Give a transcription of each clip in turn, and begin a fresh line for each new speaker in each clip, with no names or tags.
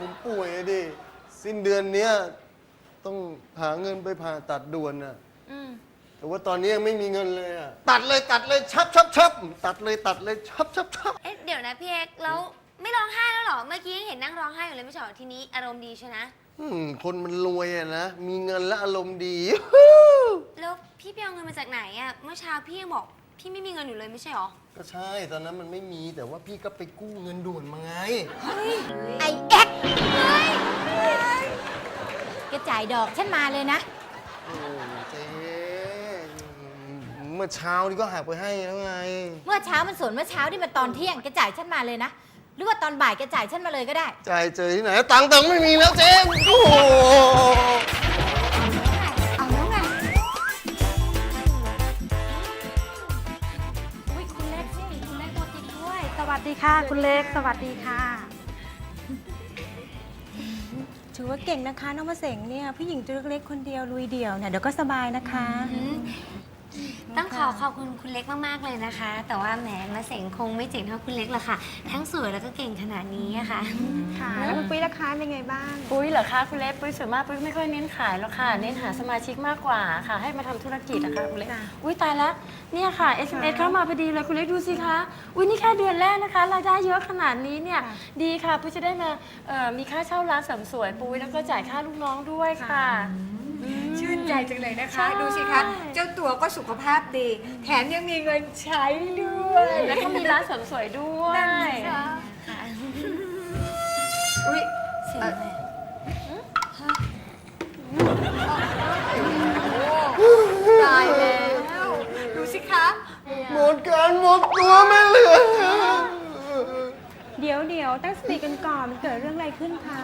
ผมป่วยอะดิ สิ้นเดือนเนี้ยต้องหาเงินไปผ่าตัดด่วนน่ะ
อืม
แต่ว่าตอนนี้ยังไม่มีเงินเลยอะตัดเลยตัดเลยชับชับชับตัดเลยตัดเลยชับชับชับ
เอ๊ะเดี๋ยวนะพี่เอ็กซ์แล้วไม่ร้องไห้แล้วเหรอ เมื่อกี้ยังเห็นนั่งร้องไห้อยู่เลยไม่ใช่เหรอทีนี้อารมณ์ดีใช่ไหม
อืมคนมันรวยอะนะ มีเงินและอารมณ์ดี
แล้วพี่ไปเอาเงินมาจากไหนอะเมื่อเช้าพี่ยังบอกพี่ไม่มีเงินอยู่เลยไม่ใช่เหรอ
ก็ใช่ ตอนนั้นมันไม่มีแต่ว่าพี่ก็ไปกู้เงินด่วนมาไง
ไอเอ็กแกจ่ายดอกฉันมาเลยนะ
โอ้เจ๊เมื่อเช้านี่ก็หักไปให้แล้วไง
เมื่อเช้ามันสวนเมื่อเช้าที่มันตอนเที่ยงแกจ่ายฉันมาเลยนะ หรือว่าตอนบ่ายแกจ่ายฉันมาเลยก็ได้
จ่ายเจอที่ไหน ตังค์ตังค์ไม่มีแล้วเจ๊โอ้โห
ค่ะ
คุณเล็ก สวัสดีค่ะ ถือว่าเก่งนะคะน้องมาเสงเนี่ยผู้หญิงตัวเล็กๆคนเดียวลุยเดี่ยวเนี่ยเดี๋ยวก็สบายนะคะ
ต้องขอขอบคุณคุณเล็กมากๆเลยนะคะ แต่ว่าแหมมาเสงคงไม่เจ๋งเท่าคุณเล็กหรอกค่ะ ทั้งสวยแล้วก็เก่งขนาดนี้อะค่ะ
ค่ะแล้วคุณปุ้ยราคาเป็นไงบ้าง
ปุ้ยเหรอคะคุณเล็กปุ้ยส่วนมากปุ้ยไม่ค่อยเน้นขายหรอกค่ะ เน้นหาสมาชิกมากกว่าค่ะ ให้มาทำธุรกิจนะคะคุณเล็ก
จ้ะ
อุ้ยตายแล้วเนี่ยค่ะ SMS เข้ามาพอดีเลยคุณเล็กดูสิคะอุ้ยนี่แค่เดือนแรกนะคะรายได้เยอะขนาดนี้เนี่ยดีค่ะปุ้ยจะได้มาเอ่อมีค่าเช่าร้านเสริมสวยปุ้ยแล้วก็จ่ายค่าลูกน้องด้วยค่ะ
ชื่น ใจจังเลยนะคะ
ใช่
ดูสิคะ เจ้าตัวก็สุขภาพดี แถมยังมีเงินใช้ด้วย
แล้วก็มีร้านเสริมสวยด้วย
นั่นสิคะอุ้ย
เสียงอะไร
ตายแล้วดูสิคะ
หมดการหมดตัวไม่เหลือ
เดี๋ยวเดี๋ยวตั้งสติกันก่อนมันเกิดเรื่องอะไรขึ้นคะ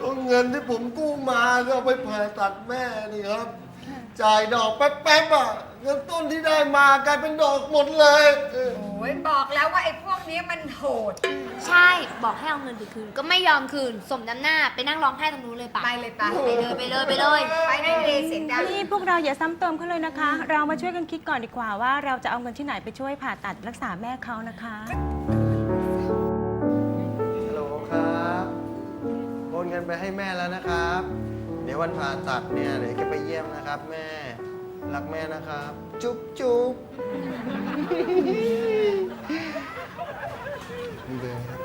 ก็เงินที่ผมกู้มาก็เอาไปผ่าตัดแม่นี่ครับ จ่ายดอกแป๊บๆอะเงินต้นที่ได้มากลายเป็นดอกหมดเลยเออ
โอ้ยบอกแล้วว่าไอ้พวกนี้มันโหด
ใช่บอกให้เอาเงินไปคืน ก็ไม่ยอมคืน สมน้ำหน้าไปนั่งร้องไห้ตรงนู้นเลยปะ
ไปเลยปะ
ไปเลยไปเลยไปเลย
ไปได้เลยเสียงดัง
นี่พวกเราอย่าซ้ำเติมเขาเลยนะคะ เรามาช่วยกันคิดก่อนดีกว่าว่าเราจะเอาเงินที่ไหนไปช่วยผ่าตัดรักษาแม่เขานะคะ
ฮั โอนเงินไปให้แม่แล้วนะครับ เดี๋ยววันผ่าตัดเนี่ยเดี๋ยวจะไปเยี่ยมนะครับแม่ รักแม่นะครับ จุ๊บจุ๊บนี่เลยครับ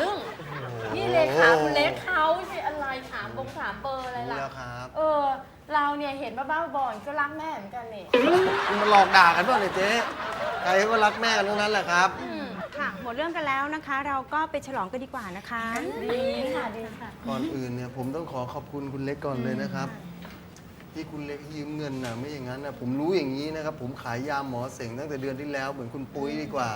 ลึ่งนี่เลยค่ะคุณเล็กเขาสิอะไรถามบงถามเบอร์อะไร
รู้
ล่ะ
แล้วครับ
เออ เราเนี่ยเห็นบ้าบ้าๆบอๆก็รักแม่เหมือนกันนี่
มันหลอกด่ากันเปล่าเนี่ยเจ๊ใครก็รักแม่กันทั้งนั้นแหละครับ
ค่ะห มดเรื่องกันแล้วนะคะ เราก็ไปฉลองกันดีกว่านะคะ
ดีค่ะดีค่ะ
ก่อนอื่นเนี่ยผมต้องขอขอบคุณคุณเล็กก่อนเลยนะครับ ที่คุณเล็กให้ยืมเงินนะไม่อย่างนั้นนะผมรู้อย่างนี้นะครับ ผมขายยาหมอเสงตั้งแต่เดือนที่แล้วเหมือนคุณปุ้ยดีกว่า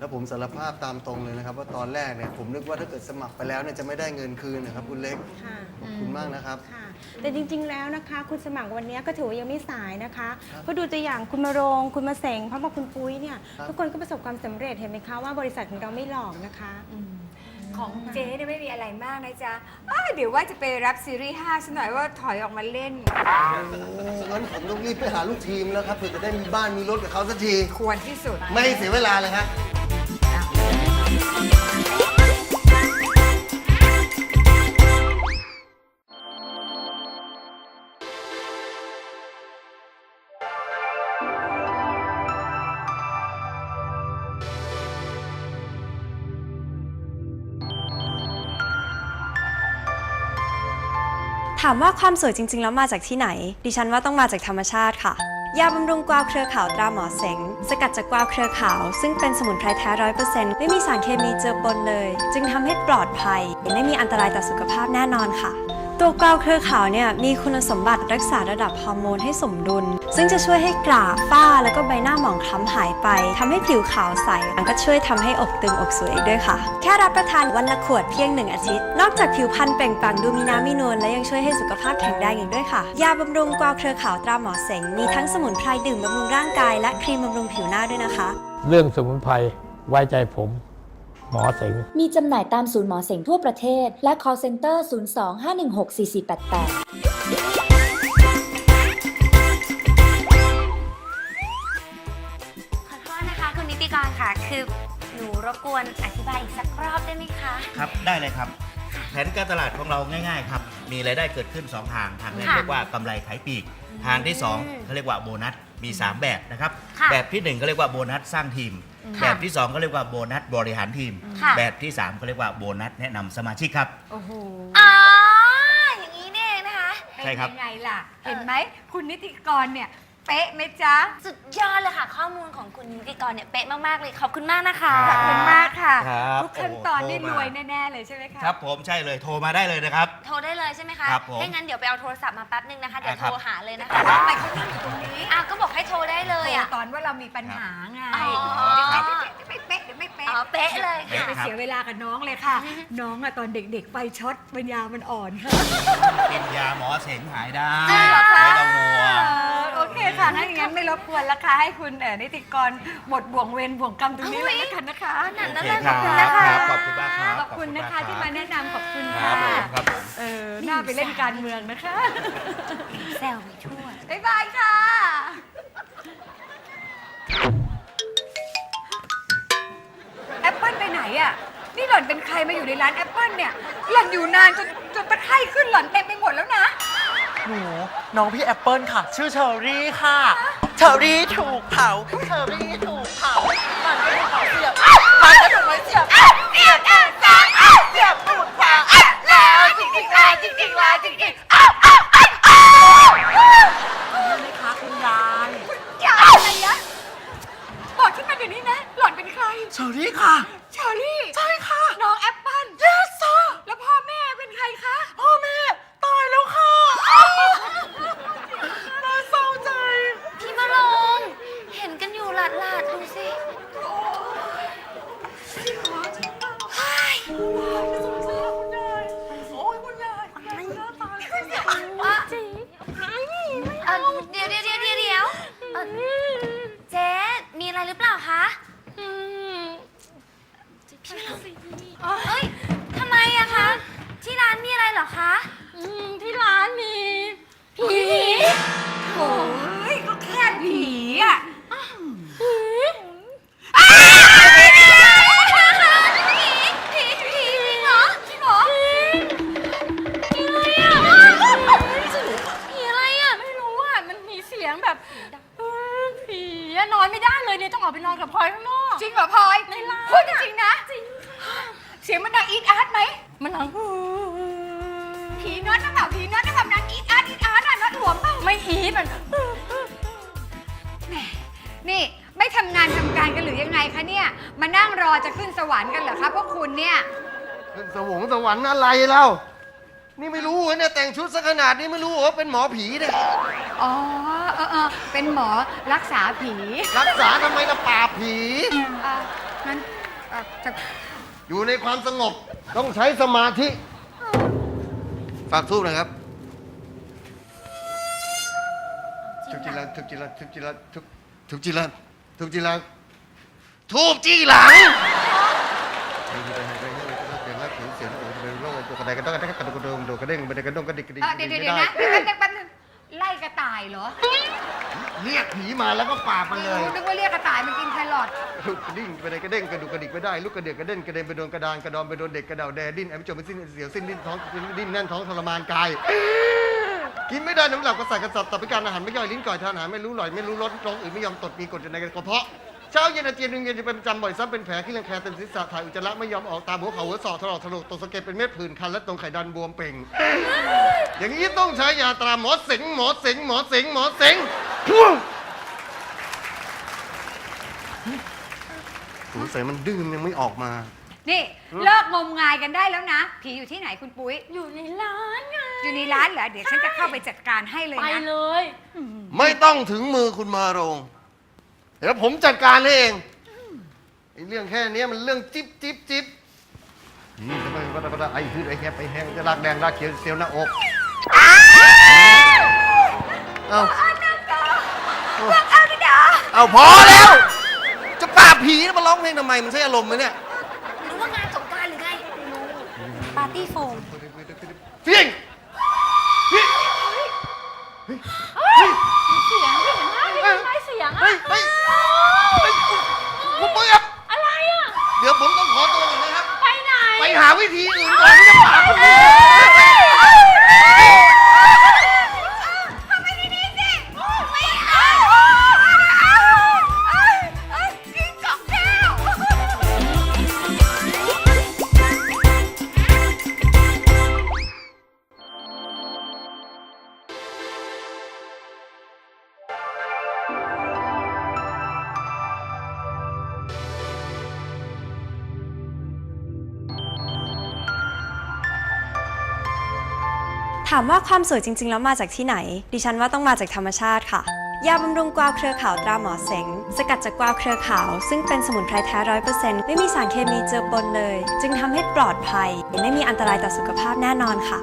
แล้วผมสารภาพตามตรงเลยนะครับ ว่าตอนแรกเนี่ยผมนึกว่าถ้าเกิดสมัครไปแล้วเนี่ยจะไม่ได้เงินคืนนะครับคุณเล็ก
ค่ะ
ขอบคุณมากนะครับ
ค่ะ แต่จริง ๆ แล้วนะคะ คุณสมัครวันนี้ก็ถือว่ายังไม่สายนะคะเพราะดูตัวอย่างคุณมารงคุณมาเสงพร้อมกับคุณปุ้ยเนี่ย
ครับ
ทุกคนก็ประสบความสำเร็จเห็นไหมคะว่าบริษัทของเราไม่หลอกนะคะ
ของเจ๊เนี่ยไม่มีอะไรมากนะจ๊ะอ้าวเดี๋ยวว่าจะไปรับซีรีส์5ซะหน่อยว่าถอยออกมาเล่น
โอ้งั้นผมต้องรีบไปหาลูกทีมแล้วครับเพื่อจะได้มีบ้านมีรถกับเขาสักที
ควรที่สุด
ไม่ให้เสียเวลาเลยครั
ถามว่าความสวยจริง ๆ แล้วมาจากที่ไหน ดิฉันว่าต้องมาจากธรรมชาติค่ะ ยาบำรุงกวาวเครือขาวตราหมอเสง สกัดจากกวาวเครือขาว ซึ่งเป็นสมุนไพรแท้ร้อยเปอร์เซ็นต์ไม่มีสารเคมีเจือปนเลย จึงทำให้ปลอดภัย ไม่มีอันตรายต่อสุขภาพแน่นอนค่ะ ตัวกาวเครือขาวเนี่ยมีคุณสมบัติรักษาระดับฮอร์โมนให้สมดุล ซึ่งจะช่วยให้กราฝ้าแล้วก็ใบหน้าหมองคล้ำหายไปทำให้ผิวขาวใสมันก็ช่วยทำให้อกตึงอกสวยอีกด้วยค่ะ แค่รับประทานวันละขวดเพียงหนึ่งอาทิตย์ นอกจากผิวพรรณเปล่งปลั่งดูมีน้ำมีนวลและยังช่วยให้สุขภาพแข็งแรงอีกด้วยค่ะ ยาบำรุงกาวเครือขาวตราหมอเสงมีทั้งสมุนไพรดื่มบำรุงร่างกายและครีมบำรุงผิวหน้าด้วยนะคะ
เรื่องสมุนไพรไว้ใจผม หมอเสง
มีจำหน่ายตามศูนย์หมอเสงทั่วประเทศ และ call center 02-516-4488
ขอโทษนะคะ คุณนิติกรค่ะ คือหนูรบกวนอธิบายอีกสักรอบได้ไหมคะ
ครับได้เลยครับ แผนการตลาดของเราง่าย ๆ ครับ มีรายได้เกิดขึ้น 2 ทาง ทางแรก
ค่ะ
เรียกว่ากำไรขายปลีก ทางที่2เขาเรียกว่าโบนัส มี 3 แบบนะครับ
ค่ะ
แบบที่1ก็เรียกว่าโบนัสสร้างทีม
ค่ะ
แบบที่2ก็เรียกว่าโบนัสบริหารทีม
ค่ะ
แบบที่3ก็เรียกว่าโบนัสแนะนำสมาชิกครับ
โอ้โห
อ๋ออย่างนี้นี่เองนะคะ
ใช่ครับ
เป็นยังไงล่ะ เห็นไหม คุณนิติกรเนี่ย เป๊ะไหมจ๊ะ
สุดยอดเลยค่ะ ข้อมูลของคุณนิติกรเนี่ยเป๊ะมาก ๆ เลยขอบคุณมากนะคะ
ขอบคุณมากค่ะ
ครับ
ทุกขั้นตอน
โอ้โห
นี่
โทร
ร
มา
วยแน่ ๆ เลยใช่ไหมคะ
ครับผมใช่เลยโทรมาได้เลยนะครับ
โทรได้เลยใช่ไหมคะ
ครับผม
ถ้างั้นเดี๋ยวไปเอาโทรศัพท์มาแป๊บนึงนะคะเดี๋ยว
อ่าครับ
โทรหาเลยนะคะ
ครับ
ทำไมเขานั่งอยู่ตรงนี้
อ้าวก็บอกให้โทรได้เลย
โทร
อะ
ตอนว่าเรามีปัญหาไง
อ๋อ
เดี๋ยวไม่เป๊ะเดี๋ยวไม่เป๊ะ
อ๋อเป๊ะเลย
เป๊ะ
ค่ะ
ไปเสียเวลากับน้องเลยค่ะ น้องอะตอนเด็กๆไฟช็อตปัญญามันอ่อนค่ะ
กินยาหมอเสงหายได้
จริงเหรอคะ
ไม่ต้องห่วง
โอเคค่ะงั้นอย่างนั้นไม่รบกวนละค่ะให้คุณเอ่อนิติกรหมดบ่วงเวรบ่วงกรรมตรงนี้เลยแล้วกันนะคะ
นั่น
โอ
นั่น
เค
นั่น
ค
ข
รั
อบบคุณนะคะ
ครับขอบคุณมากครับ
ขอบคุณนะคะที่มาแนะนำขอบคุณ
ครั
ค่ะ
บผมครับผม
เออน่าไปเล่นการเมืองนะคะ
แซวไปทั่ว
บ๊ายบายค่ะ แอปเปิลไปไหนอะ นี่หล่อนเป็นใครมาอยู่ในร้านแอปเปิลเนี่ย หล่อนอยู่นานจนจนเป็นไข้ขึ้นหล่อนเต็มไปหมดแล้วนะ
หนูน้องพี่แอปเปิลค่ะ ชื่อเชอรี่ค่ะ เชอรี่ถูกเผาเชอรี่ถูกเผามันก็ถูกเผาเสียบมันก็ถูกไม้เสียบเสียบเสียบเสียบเสียบปูดขวาแล้วจริงจริงๆแล้วจริงจริงๆแล้วจริงจริงๆอ้าวอ้าว
อ้าว อ่อเจ๊มีอะไรหรือเปล่าคะพี่มาลงเอ้ยทำไมอะคะ ที่ร้านมีอะไรเหรอคะ
อืมที่ร้านมีผี
โอ้ยก็แค่ผีอะ
องอ
อกไปนอนกับพลอยข้างนอก
จริงเหรอพลอย
ในร้าน
พูดจริงๆนะ จริง เสียงมันดังอีดอาร์ตไหม
มันหัง
ผีน็อตนะเปล่าผีน็อตนะแบบดังอีดอาร์ตอีดอาร์ตอะน็อตหลวมเปล่า
ไม่อีดมัน
นี่ไม่ทำงานทำการกันหรือยังไงคะเนี่ย มานั่งรอจะขึ้นสวรรค์กันเหรอคะพวกคุณเนี่ย
ขึ้นสวงสวรรค์อะไรเล่านี่ไม่รู้เหรอเนี่ยแต่งชุดซะขนาดนี้ไม่รู้เหรอว่าเป็นหมอผีเนี่ย
อ๋อเออเออเป็นหมอรักษาผี
รักษาทำไมละปราบผี
อะงั้นเอ่อจะ
อยู่ในความสงบ ต้องใช้สมาธิ ฝากทูบหนะครับทุกจิระทุกจิระทุกจิระทุกทุกจิระทุกจิระทูบจี้หลังเสียงโอ้เป็นโรคตัวกระไดกระดกกระดกกระดกกระดงโดกระเด้งกระเด้งกระดงกระดิกกระดิก
เอ่อเดี๋ยวเดี๋ยวเดี๋ยวนะแป๊บนึงแป๊บนึง ไล่กระต่ายเหรอ
เรียกผีมาแล้วก็ปราบมันเลย
นึกว่าเรียกกระต่ายมันกินแครอท
ลูกกระดิ่งไปไหนกระเด้งกระดูกกระดิกไม่ได้ลูกกระเดือกกระเด้นกระเด็นไปโดนกระดานกระดอนไปโดนเด็กกระเดาแดดิ้นไอ้ไม่จบไม่สิ้นเสียวสิ้นดิ้นท้องดิ้นแน่นท้องทรมานกาย กินไม่ได้น้ำหลับกระสับกระสับตับพิการอาหารไม่ย่อยลิ้นก่อยทานอาหารไม่รู้หลอยไม่รู้รสท้องอืดไม่ยอมตดมีกรดอยู่ในกระเพาะ เช้าเย็นอาเจียนหนึ่งเย็นจะเป็นประจำบ่อยซ้ำเป็นแผลขี้รังแคเต็มศีรษะถ่ายอุจจาระไม่ยอมออกตามหัวเข่าหัวศอกถลอกถลกตกสะเก็ดเป็นเม็ดผื่นคันและตรงไข่ดันบวมเป่ง อย่างนี้ต้องใช้ยาตราหมอเสงหมอเสงหมอเสงหมอเสงสงสัยมันดื้อมันยังไม่ออกมา
นี่เลิกงมงายกันได้แล้วนะ ผีอยู่ที่ไหนคุณปุ้ย
อยู่ในร้านไง
อยู่ในร้านเหรอ เดี๋ยวฉันจะเข้าไปจัดการให้เลย
ไป
นะ
เลย
ไม่ต้องถึงมือคุณมาโรง เดี๋ยวผมจัดการให้เองไอ้เรื่องแค่เนี้ยมันเรื่องจิ๊บจิ๊บจิ๊บนี่ทำไมวัดวัดไอ้คือไอ้แคบไอ้แห้งจะลากแดงลากเขียวเสียวหน้าอกเอาเอาพอแล้ว จะปราบผีแล้วมาร้องเพลงทำไมมันใช่อารมณ์ไหมเนี่ย
หรือว่างานสงกรารหรือไงปาร์ตี้โฟม
เฟียงา
มว่าความสวยจริง ๆ แล้วมาจากที่ไหน ดิฉันว่าต้องมาจากธรรมชาติค่ะ ยาบำรุงกวาวเครือขาวตราหมอเสง สกัดจากกวาวเครือขาว ซึ่งเป็นสมุนไพรแท้ร้อยเปอร์เซ็นต์ไม่มีสารเคมีเจือปนเลย จึงทำให้ปลอดภัย ไม่มีอันตรายต่อสุขภาพแน่นอนค่ะ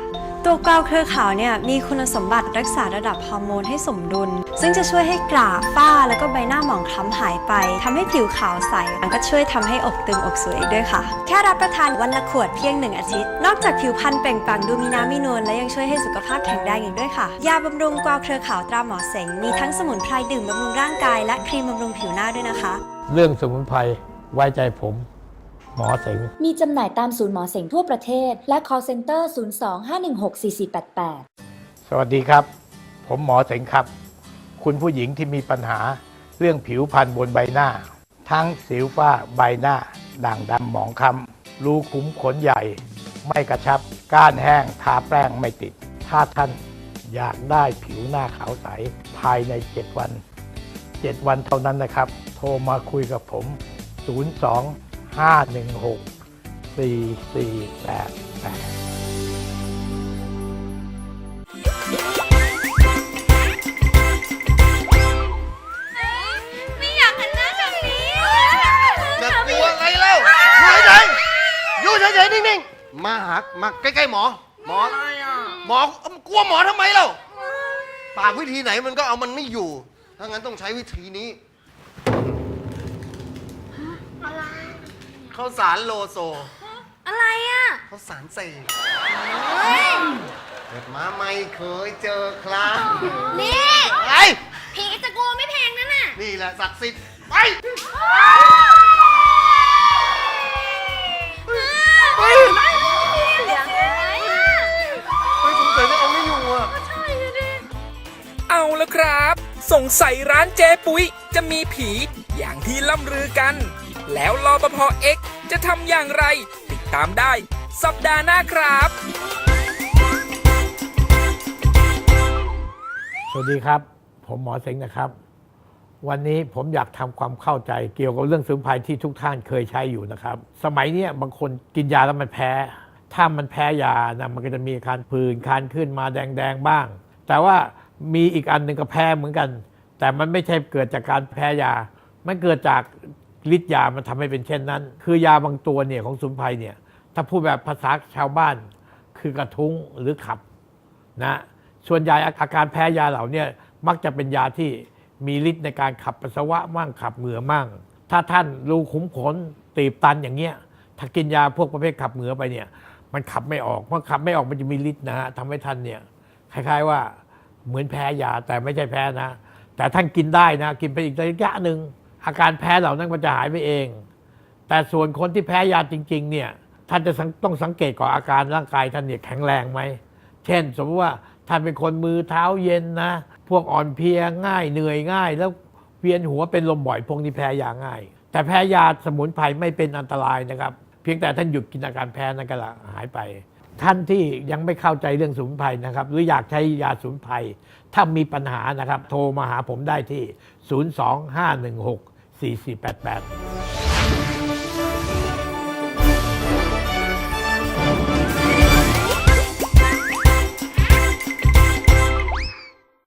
ตัวกวาวเครือขาวเนี่ยมีคุณสมบัติรักษาระดับฮอร์โมนให้สมดุล ซึ่งจะช่วยให้กราฝ้าแล้วก็ใบหน้าหมองคล้ำหายไปทำให้ผิวขาวใสมันก็ช่วยทำให้อกตึงอกสวยอีกด้วยค่ะ แค่รับประทานวันละขวดเพียงหนึ่งอาทิตย์ นอกจากผิวพรรณเปล่งปลั่งดูมีน้ำมีนวลและยังช่วยให้สุขภาพแข็งแรงอีกด้วยค่ะ ยาบำรุงกาวเครือขาวตราหมอเสงมีทั้งสมุนไพรดื่มบำรุงร่างกายและครีมบำรุงผิวหน้าด้วยนะคะ
เรื่องสมุนไพรไว้ใจผม หมอเสง
มีจำหน่ายตามศูนย์หมอเสงทั่วประเทศ และ call center 02-516-4488
สวัสดีครับ ผมหมอเสงครับ คุณผู้หญิงที่มีปัญหาเรื่องผิวพรรณบนใบหน้า ทั้งสิวฝ้าใบหน้า ด่างดำหมองคล้ำรูขุมขนใหญ่ ไม่กระชับ ก้านแห้ง ทาแป้งไม่ติด ถ้าท่านอยากได้ผิวหน้าขาวใส ภายใน 7 วัน 7 วันเท่านั้นนะครับ โทรมาคุยกับผม 02 516 4488
ไม่อยากหันหน้าแบบนี้
จะกลัวอะไรเล่าอยู่เฉยๆอยู่เฉยๆนิ่งๆ มาหามาใกล้ๆหมอ หมอ หมอกลัวหมอทำไมเล่าปากวิธีไหนมันก็เอามันไม่อยู่ ถ้างั้นต้องใช้วิธีนี้ ข้าวสารโลโซ
อะไรอะ
ข้าวสารเสกเกิดมาไม่เคยเจอครับ
นี่
อะไร
ผีจะกลัวไม่แพงนั่นน่ะ
นี่แหละศักดิ์สิทธิ์ไป
เฮ้ยเสียงอะไรอะ
เฮ้ยสงสัยจะเอาไม่อยู่อะ
เอาแล้วครับ สงสัยร้านเจ๊ปุ้ยจะมีผีอย่างที่ล่ำลือกัน แล้วรอปภเอ็กจะทำอย่างไร ติดตามได้สัปดาห์หน้าครับ
สวัสดีครับ ผมหมอเสงนะครับ วันนี้ผมอยากทำความเข้าใจเกี่ยวกับเรื่องสมุนไพรที่ทุกท่านเคยใช้อยู่นะครับ สมัยเนี้ยบางคนกินยาแล้วมันแพ้ ถ้ามันแพ้ยานะมันก็จะมีอาการผื่นคันขึ้นมาแดงๆบ้าง แต่ว่ามีอีกอันหนึ่งก็แพ้เหมือนกัน แต่มันไม่ใช่เกิดจากการแพ้ยา มันเกิดจาก ฤทธิ์ยามันทำให้เป็นเช่นนั้น คือยาบางตัวเนี่ยของสมุนไพรเนี่ยถ้าพูดแบบภาษาชาวบ้านคือกระทุ้งหรือขับนะส่วนใหญ่อาการแพ้ยาเหล่านี้มักจะเป็นยาที่มีฤทธิ์ในการขับปัสสาวะมั่งขับเหงื่อมั่ง ถ้าท่านรูขุมขนตีบตันอย่างเงี้ยถ้ากินยาพวกประเภทขับเหงื่อไปเนี่ยมันขับไม่ออกเมื่อขับไม่ออกมันจะมีฤทธิ์นะฮะทำให้ท่านเนี่ยคล้าย ๆว่าเหมือนแพ้ยาแต่ไม่ใช่แพ้นะ แต่ท่านกินได้นะ กินไปอีกระยะหนึ่ง อาการแพ้เหล่านั้นมันจะหายไปเอง แต่ส่วนคนที่แพ้ยาจริง ๆ เนี่ยท่านจะต้องสังเกตก่อนอาการร่างกายท่านเนี่ยแข็งแรงไหม เช่น สมมติว่าท่านเป็นคนมือเท้าเย็นนะ พวกอ่อนเพลียง่ายเหนื่อยง่าย แล้วเวียนหัวเป็นลมบ่อยพวกนี้แพ้ยาง่าย แต่แพ้ยาสมุนไพรไม่เป็นอันตรายนะครับ เพียงแต่ท่านหยุดกินอาการแพ้นั้นก็ละหายไป ท่านที่ยังไม่เข้าใจเรื่องสมุนไพรนะครับ หรืออยากใช้ยาสมุนไพรถ้ามีปัญหานะครับ โทรมาหาผมได้ที่ 02516 4488